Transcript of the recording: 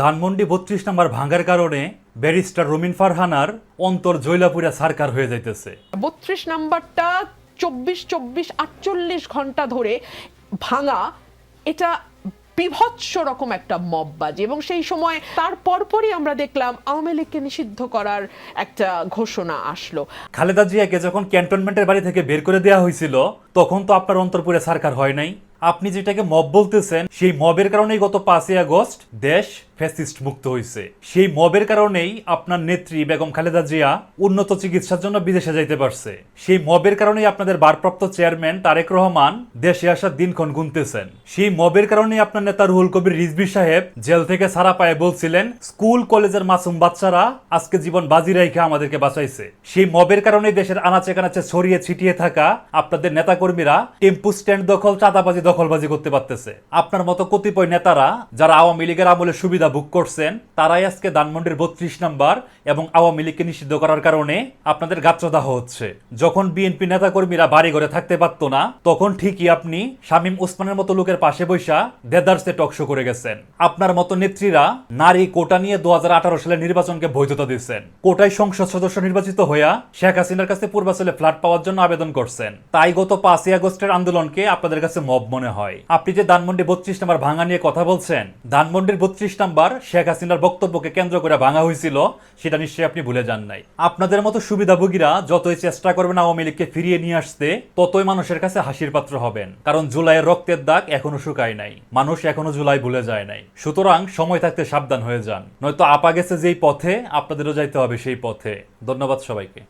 ধানমন্ডি বত্রিশ নাম্বার ভাঙার কারণে ব্যারিস্টার রুমিন ফারহানার অন্তর জৈলাপুরা সারকার হয়ে যাইতেছে। বত্রিশ নাম্বারটা চব্বিশ চব্বিশ আটচল্লিশ ঘণ্টা ধরে ভাঙা এটা বিভৎস রকম একটা মববাজি এবং সেই সময় তার পরপরই আমরা দেখলাম আওয়ামী লীগকে নিষিদ্ধ করার একটা ঘোষণা আসলো। খালেদা জিয়াকে যখন ক্যান্টনমেন্টের বাড়ি থেকে বের করে দেওয়া হয়েছিল তখন তো আপনার অন্তরপুরে সরকার হয় নাই। আপনি যেটাকে মব বলতেছেন, সেই মবের কারণেই গত পাঁচই আগস্ট দেশ ফ্যাসিস্ট মুক্ত হয়েছে সেই মবের কারণেই আপনার নেত্রী বেগম খালেদা জিয়া উন্নত চিকিৎসার জন্য বিদেশে যাইতে পারছে। সেই মবের কারণেই আপনাদের ভারপ্রাপ্ত চেয়ারম্যান তারেক রহমান দেশে আসার দিনক্ষণ গুনতেছেন। সেই মবের কারণেই আপনার নেতা রুহুল কবির রিজবি সাহেব জেল থেকে সারা পায়ে বলছিলেন, স্কুল, কলেজের মাসুম বাচ্চারা আজকে জীবন বাজি রেখে আমাদেরকে বাঁচাইছে। সেই মবের কারণে দেশের আনাচে কানাচে ছড়িয়ে ছিটিয়ে থাকা আপনাদের নেতাকর্মীরা টেম্পু স্ট্যান্ড দখল, চাঁদাবাজি দখলবাজি করতে পারতেছে। আপনার মতো কতিপয় নেতারা যারা আওয়ামী লীগের আমলে সুবিধা ভোগ করছেন, তারাই আজকে ধানমন্ডির বত্রিশ নাম্বার এবং আওয়ামী লীগকে নিষিদ্ধ করার কারণে আপনাদের গাত্রদাহ হচ্ছে। যখন বিএনপি নেতাকর্মীরা বাড়ি ঘরে থাকতে পারতো না, তখন ঠিকই আপনি শামীম ওসমানের মতো লোকের পাশে বৈশা দেদার্সে টকশো করে গেছেন। আপনার মতো নেত্রীরা নারী কোটা নিয়ে দু সালে নির্বাচনকে বৈধতা দিচ্ছেন কোটায় সংসদ সদস্য নির্বাচিত হইয়া শেখ হাসিনার কাছে পূর্বাচলে ফ্ল্যাট পাওয়ার জন্য আবেদন করছেন। তাই গত পাঁচই আগস্টের আন্দোলনকে আপনাদের কাছে মব মনে হয়। আপনি যে ধানমন্ডি বত্রিশ নাম্বার ভাঙা নিয়ে কথা বলছেন, ধানমন্ডির বত্রিশ নাম্বার শেখ হাসিনার বক্তব্যকে কেন্দ্র করে ভাঙা হয়েছিল, সেটা নিশ্চয়ই আপনি ভুলে যান নাই। আপনাদের মতো সুবিধাভোগীরা যতই চেষ্টা করবেন আওয়ামী লীগকে ফিরিয়ে নিয়ে আসতে, ততই মানুষের কাছে হাসির পাত্র হবেন। কারণ জুলাইয়ের রক্তের দাগ এখনও শুকায় নাই। মানুষ এখনও জুলাই ভুলে যায় নাই। সুতরাং সময় থাকতে সাবধান হয়ে যান। নয়তো আপা গেছে যেই পথে, আপনাদেরও যাইতে হবে সেই পথে। ধন্যবাদ সবাইকে।